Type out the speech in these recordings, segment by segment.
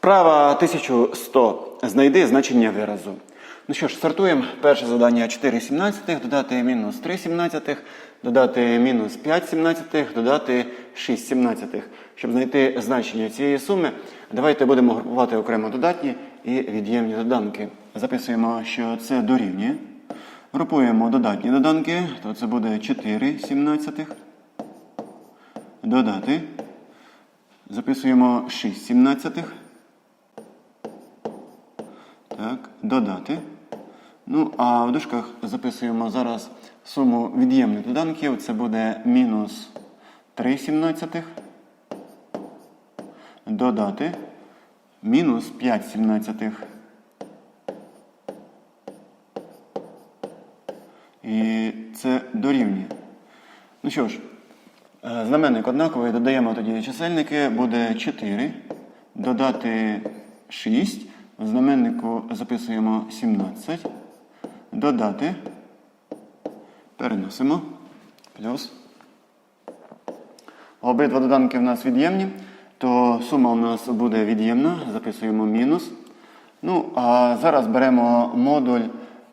Вправа 1100. Знайди значення виразу. Ну що ж, стартуємо. Перше завдання 4 сімнадцятих, додати мінус 3 сімнадцятих, додати мінус 5 сімнадцятих, додати 6 сімнадцятих. Щоб знайти значення цієї суми, давайте будемо групувати окремо додатні і від'ємні доданки. Записуємо, що це дорівнює. Групуємо додатні доданки, то це буде 4 сімнадцятих. Додати. Записуємо 6 сімнадцятих. Так, додати. Ну, а в дужках записуємо зараз суму від'ємних доданків. Це буде мінус 3 сімнадцятих. Додати. Мінус 5 сімнадцятих. І це дорівнює. Ну що ж, е, знаменник однаковий, додаємо тоді чисельники, буде 4. Додати 6. В знаменнику записуємо 17. Додати. Переносимо. Плюс. Обидва доданки в нас від'ємні, то сума у нас буде від'ємна. Записуємо мінус. Ну, а зараз беремо модуль,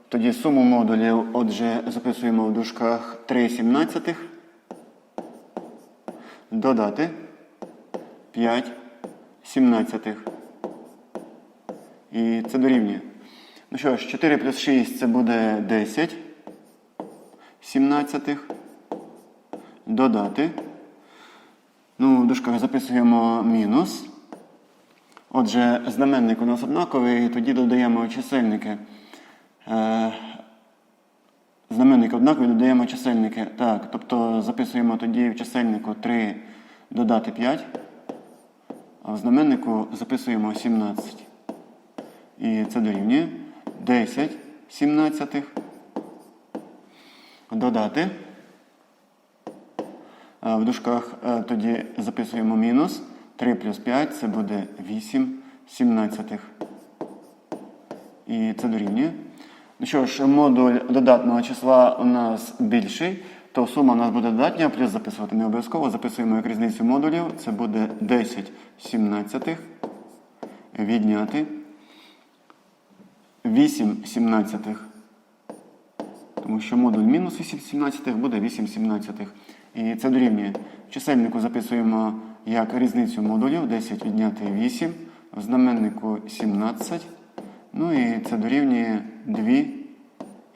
тоді суму модулів, отже, записуємо в дужках 3 сімнадцятих. Додати 5 сімнадцятих. І це дорівнює. Ну що ж, 4 плюс 6 це буде 10 сімнадцятих. Додати. Ну, в дужках записуємо мінус. Отже, знаменник у нас однаковий, тоді додаємо чисельники. Е, знаменник однаковий, додаємо чисельники. Так, тобто записуємо тоді в чисельнику 3 додати 5, а в знаменнику записуємо 17. І це дорівнює 10 сімнадцятих. Додати. В дужках е, тоді записуємо мінус. 3 плюс 5 це буде 8 сімнадцятих. І це дорівнює. Ну що ж, модуль додатного числа у нас більший, то сума у нас буде додатня, плюс записувати не обов'язково. Записуємо як різницю модулів. Це буде 10 сімнадцятих. Відняти 8 сімнадцятих. Тому що модуль мінус 8 сімнадцятих буде 8 сімнадцятих. І це дорівнює. В чисельнику записуємо як різницю модулів 10 відняти 8, в знаменнику 17. Ну і це дорівнює 2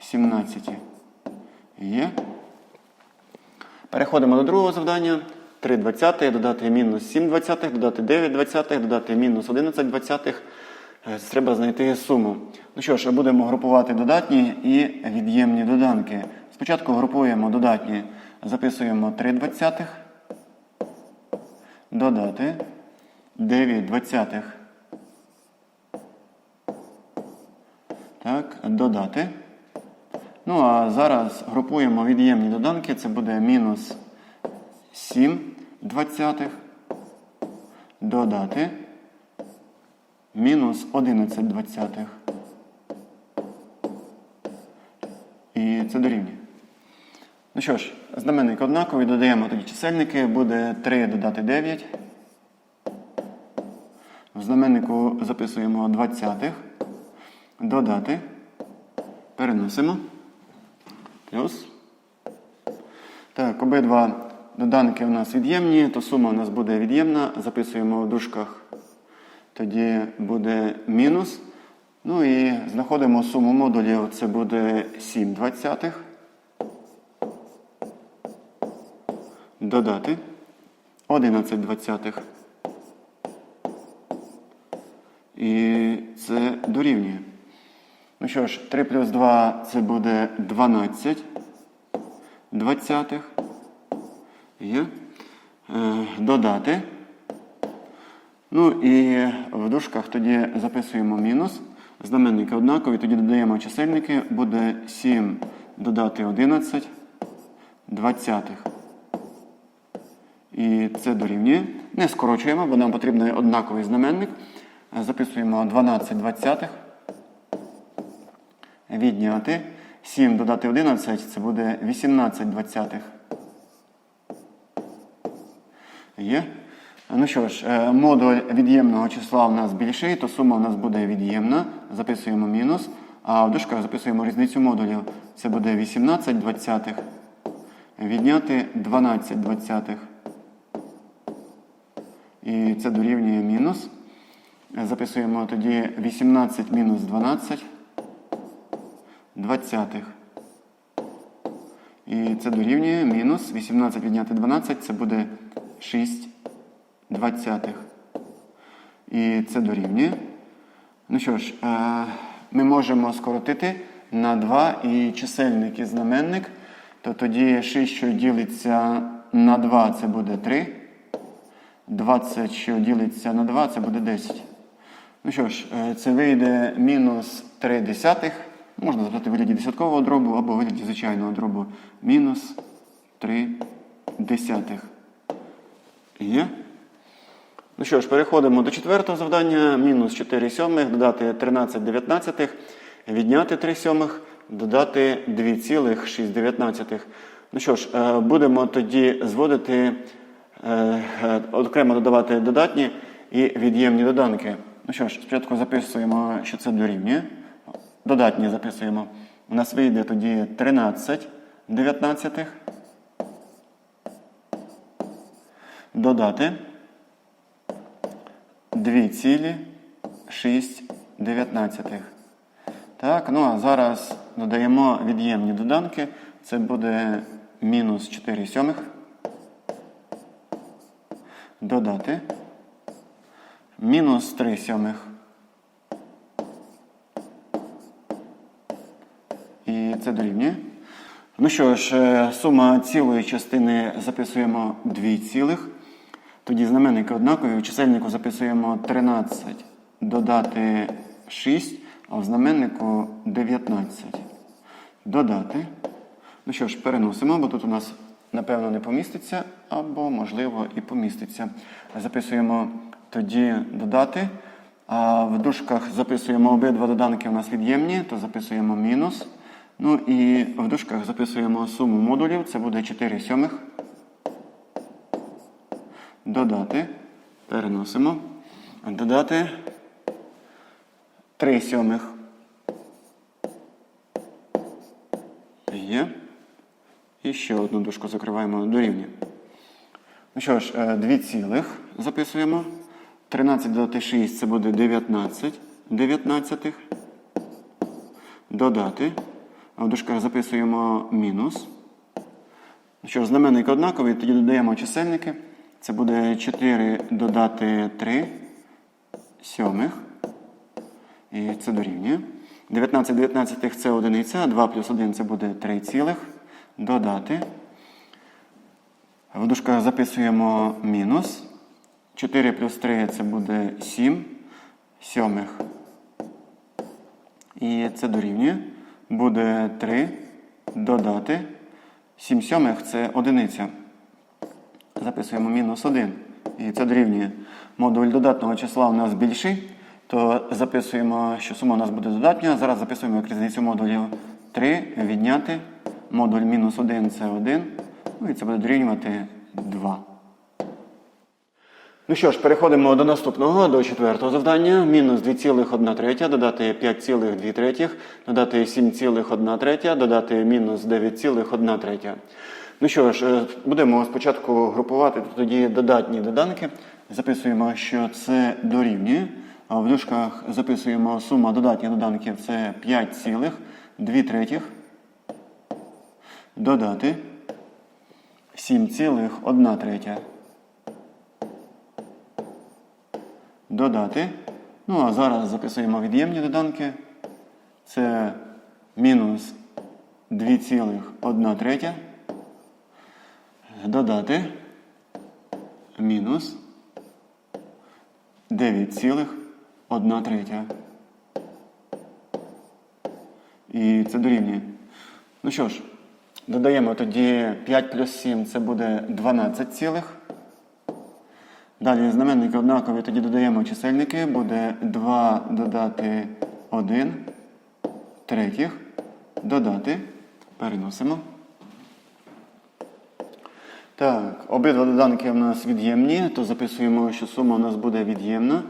17. Є. Переходимо до другого завдання. 3 двадцятих, додати мінус 7 двадцятих, додати 9 двадцятих, додати мінус 11 двадцятих. Е, Треба знайти суму. Ну що ж, будемо групувати додатні і від'ємні доданки. Спочатку групуємо додатні. Записуємо 3 двадцятих. Додати 9 двадцятих. Так, додати. Ну, а зараз групуємо від'ємні доданки. Це буде мінус 7 двадцятих. Додати. Мінус 11 двадцятих. І це дорівнює. Ну що ж, знаменник однаковий, додаємо тоді чисельники, буде 3 додати 9. В знаменнику записуємо двадцятих. Додати. Переносимо. Плюс. Так, обидва доданки у нас від'ємні, то сума у нас буде від'ємна. Записуємо в дужках. Тоді буде мінус. Ну і знаходимо суму модулів. Це буде 7 двадцятих. Додати 11 двадцятих. І це дорівнює. Ну що ж, 3 плюс 2 це буде 12 двадцятих. Є. Е, додати. Ну і в дужках тоді записуємо мінус. Знаменники однакові, тоді додаємо чисельники. Буде 7 додати 11 двадцятих. І це дорівнює. Не скорочуємо, бо нам потрібен однаковий знаменник. Записуємо 12 двадцятих. Відняти. 7 додати 11 це буде 18 двадцятих. Є. Ну що ж, е, модуль від'ємного числа у нас більший, то сума у нас буде від'ємна. Записуємо мінус. А в дужках записуємо різницю модулів. Це буде 18 двадцятих. Відняти 12 двадцятих. І це дорівнює мінус. Записуємо тоді 18 мінус 12 двадцятих. І це дорівнює мінус 18 відняти 12, це буде 6 двадцятих. І це дорівнює. Ну що ж, е, ми можемо скоротити на 2 і чисельник і знаменник. То тоді 6, що ділиться на 2, це буде 3. 20, що ділиться на 2, це буде 10. Ну що ж, е, це вийде мінус 3 десятих. Можна записати в вигляді десяткового дробу або вигляді звичайного дробу. Мінус 3 десятих. Є? Ну що ж, переходимо до четвертого завдання. Мінус 4 сьомих, додати 13 дев'ятнадцятих, відняти 3 сьомих, додати 2,6. Ну що ж, е, будемо тоді зводити, е, е, окремо додавати додатні і від'ємні доданки. Ну що ж, спочатку записуємо, що це дорівнює. Додатні записуємо. У нас вийде тоді 13 дев'ятнадцятих. Додати 2,6. Так, ну а зараз додаємо від'ємні доданки. Це буде мінус 4 сьомих. Додати. Мінус 3 сьомих. І це дорівнює. Ну що ж, е, сума цілої частини записуємо 2 цілих. Тоді знаменники однакові. У чисельнику записуємо 13 додати 6, а в знаменнику 19. Додати. Ну що ж, переносимо, бо тут у нас, напевно, не поміститься, або, можливо, і поміститься. Записуємо тоді додати. А в дужках записуємо обидва доданки у нас від'ємні, то записуємо мінус. Ну і в дужках записуємо суму модулів, це буде 4 сьомих. Додати. Переносимо. Додати 3 сьомих. Є. І ще одну дужку закриваємо до рівня. Ну що ж, 2 цілих записуємо. 13 додати 6 це буде 19 дев'ятнадцятих. Додати. А в дужках записуємо мінус. Ну що знаменник однаковий, тоді додаємо чисельники. Це буде 4 додати 3 сьомих. І це дорівнює. 19 19 це одиниця, 2 плюс 1 це буде 3 цілих. Додати. В дужках записуємо мінус. 4 плюс 3 це буде 7 сьомих. І це дорівнює. Буде 3 додати. 7 сьомих це одиниця. Записуємо мінус 1. І це дорівнює. Модуль додатного числа у нас більший, то записуємо, що сума у нас буде додатня. Зараз записуємо як різницю модулів 3 відняти. Модуль мінус 1 це 1. Ну і це буде дорівнювати 2. Ну що ж, переходимо до наступного, до четвертого завдання. Мінус 2,1 третя, додати 5,2 третіх, додати 7,1 третя, додати мінус 9,1 третя. Ну що ж, е, будемо спочатку групувати тоді додатні доданки. Записуємо, що це дорівнює. В дужках записуємо сума додатніх доданків це 5,2 третіх. Додати 7,1 третя. Додати. Ну, а зараз записуємо від'ємні доданки. Це мінус 2,1 третя. Додати мінус 9,1 третя. І це дорівнює. Ну що ж, додаємо тоді 5 плюс 7 це буде 12 цілих. Далі знаменники однакові, тоді додаємо чисельники, буде 2 додати 1 третіх, додати, переносимо. Так, обидва доданки у нас від'ємні, то записуємо, що сума у нас буде від'ємна.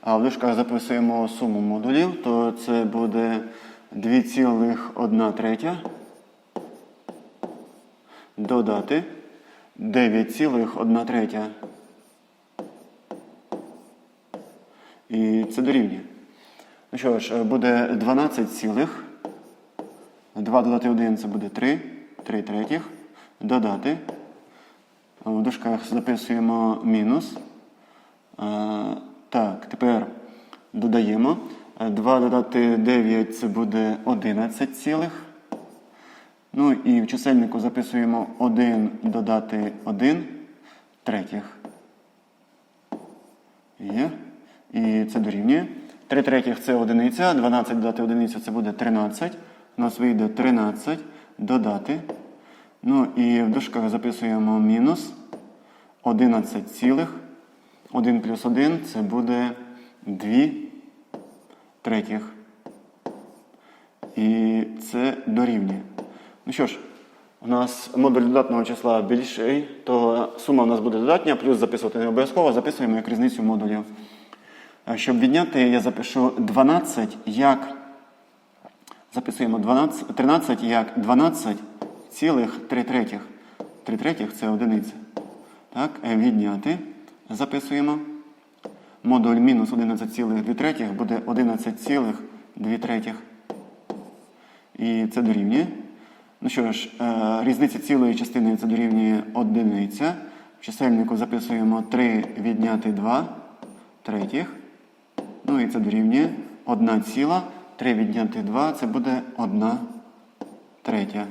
А в дужках записуємо суму модулів, то це буде 2,1 третя. Додати 9,1 третя. І це дорівнює. Ну що ж, буде 12 цілих. 2 додати 1 це буде 3. 3 третіх. Додати. В дужках записуємо мінус. Так, тепер додаємо. 2 додати 9 це буде 11 цілих. Ну і в чисельнику записуємо 1 додати 1 третіх. Є. І це дорівнює. 3 третіх це одиниця. 12 додати одиницю це буде 13. У нас вийде 13 додати. Ну і в дужках записуємо мінус 11 цілих. 1 плюс 1 це буде 2 третіх. І це дорівнює. Ну що ж, у нас модуль додатного числа більший, то сума у нас буде додатня, плюс записувати не обов'язково, записуємо як різницю модулів. Щоб відняти, я запишу 12 як. Записуємо 12, 13 як 12 цілих 3 третіх. 3 третіх це одиниця. Так, відняти. Записуємо. Модуль мінус 11,2 третіх буде 11,2 третіх. І це дорівнює. Ну що ж, е, різниця цілої частини це дорівнює одиниця. В чисельнику записуємо 3 відняти 2 третіх. Ну і це дорівнює 1 ціла. 3 відняти 2 це буде 1 третя.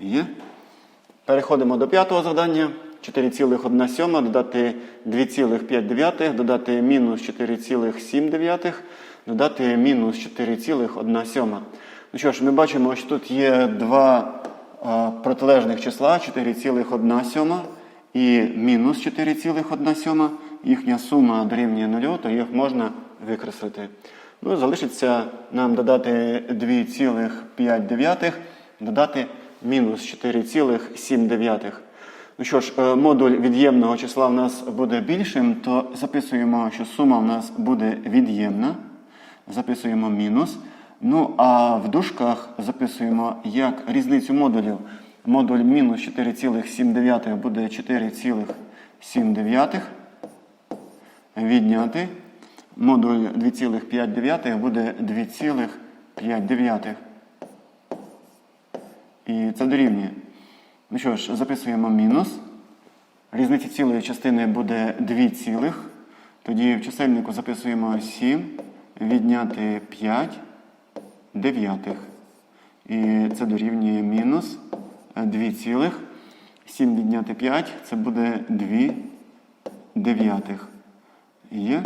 Є. Переходимо до п'ятого завдання. 4,1 сьома, додати 2,5, додати мінус 4,7, додати мінус 4,1 сьома. Ну що ж, ми бачимо, що тут є два а, протилежних числа 4,1 і мінус 4,1 сьома. Їхня сума дорівнює 0, то їх можна викреслити. Ну, залишиться нам додати 2,5, додати мінус 4,7. Ну що ж, е, модуль від'ємного числа в нас буде більшим, то записуємо, що сума в нас буде від'ємна. Записуємо мінус. Ну, а в дужках записуємо як різницю модулів. Модуль мінус 4,7 буде 4,7. Відняти. Модуль 2,5 буде 2,5. І це дорівнює. Ну що ж, записуємо мінус. Різниця цілої частини буде 2 цілих. Тоді в чисельнику записуємо 7, відняти 5 дев'ятих. І це дорівнює мінус 2 цілих. 7 відняти 5 це буде 2 дев'ятих. Є.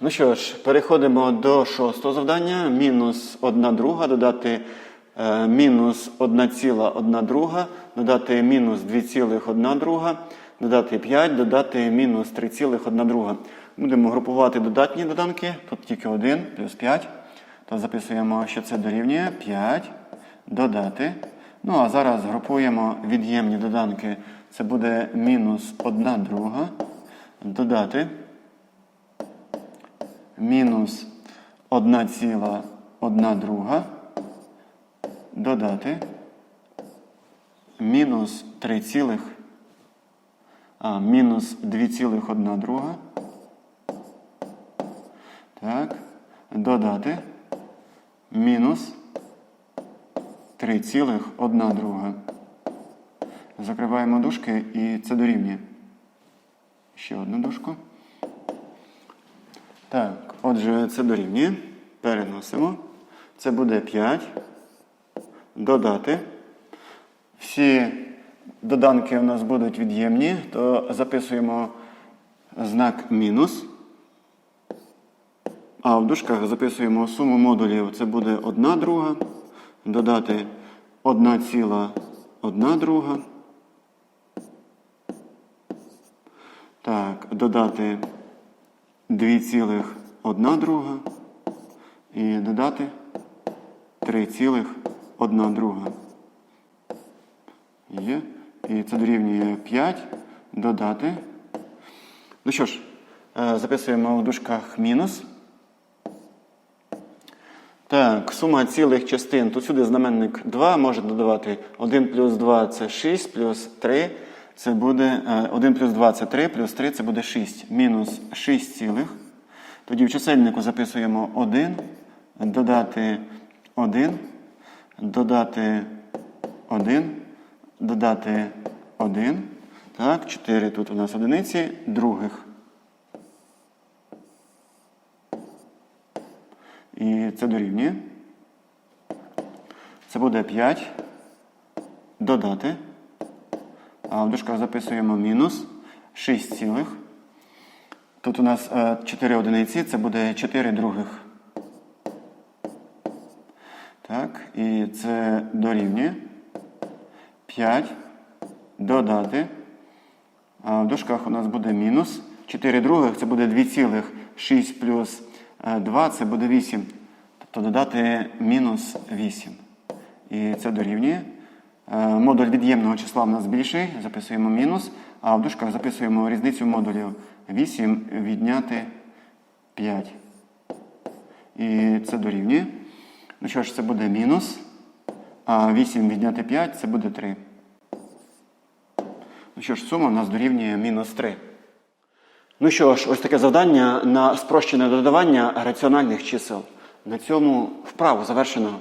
Ну що ж, переходимо до шостого завдання. Мінус 1 друга, додати мінус 1,1 друга, додати мінус 2,1 друга, додати 5, додати мінус 3,1 друга. Будемо групувати додатні доданки. Тут тільки 1 плюс 5. То записуємо, що це дорівнює 5, додати. Ну, а зараз групуємо від'ємні доданки. Це буде мінус 1 друга, додати мінус 1,1 друга, додати мінус 3, цілих, а, мінус 2,1 друга. Так, додати мінус 3,1 друга. Закриваємо дужки і це дорівнює. Ще одну дужку. Так, отже, це дорівнює. Переносимо. Це буде 5. Додати. Всі доданки у нас будуть від'ємні, то записуємо знак мінус. А в дужках записуємо суму модулів. Це буде 1 друга. Додати 1 ціла 1 друга. Так, додати 2 цілих 1 друга. І додати 3 цілих 1 друга. Є. і це дорівнює 5 додати. Ну що ж, е, записуємо у дужках мінус. Так, сума цілих частин. Тут сюди знаменник 2 може додавати 1 плюс 2 це 6, плюс 3 це буде е, 1 плюс 2 це 3, плюс 3 це буде 6. Мінус 6 цілих. Тоді в чисельнику записуємо 1, додати 1, додати 1, додати 1. Так, 4 тут у нас одиниці, других. І це дорівнює. Це буде 5. Додати. А в дужках записуємо мінус 6 цілих. Тут у нас 4 одиниці, це буде 4 других. Так, і це дорівнює. 5. Додати. А в дужках у нас буде мінус. 4 других це буде 2 цілих. 6 плюс 2 це буде 8. Тобто додати мінус 8. І це дорівнює. Е, Модуль від'ємного числа в нас більший, записуємо мінус, а в дужках записуємо різницю модулів 8 відняти 5. І це дорівнює. Ну що ж, це буде мінус. А 8 відняти 5 це буде 3. Ну що ж, сума в нас дорівнює мінус 3. Ну що ж, ось таке завдання на спрощене додавання раціональних чисел. На цьому вправу завершено.